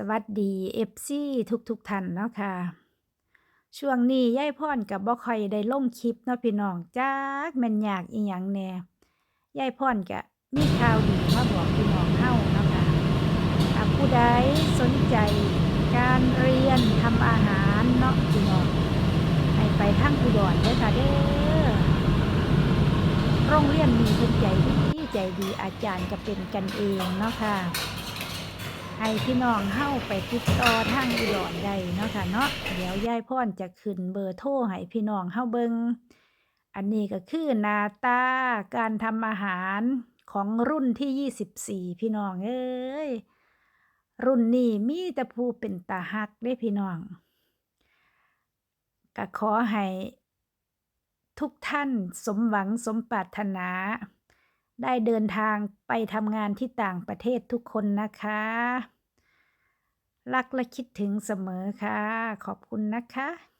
สวัสดีเอฟซีทุกทุกท่านเนาะค่ะ ช่วงนี้ยายพรกับบ่คอยได้ลงคลิปเนาะพี่น้องจักม่นอยากอีหยังแน่ยายพรก็มีข่าวดีมาบอกพี่น้องเฮาเนาะค่ะถ้าผู้ใดสนใจการเรียนทำอาหารเนาะพี่น้องให้ไปทางอุดรเด้อค่ะเด้อโรงเรียนมีเพิ่นใจดีใจดีอาจารย์ก็เป็นกันเองเนาะค่ะ ให้พี่น้องเฮาไปติดต่อทางอุดรได้เนาะค่ะเนาะเดี๋ยวยายพรจะขึ้นเบอร์โทรให้พี่น้องเฮาเบิงอันนี้ก็คือนาตาการทำอาหารของรุ่นที่24พี่น้องเอ้ยรุ่นนี้มีแต่ผู้เป็นตาฮักเด้พี่น้องก็ขอให้ทุกท่านสมหวังสมปรารถนา ได้เดินทางไปทำงานที่ต่างประเทศทุกคนนะคะ รักและคิดถึงเสมอค่ะ ขอบคุณนะคะ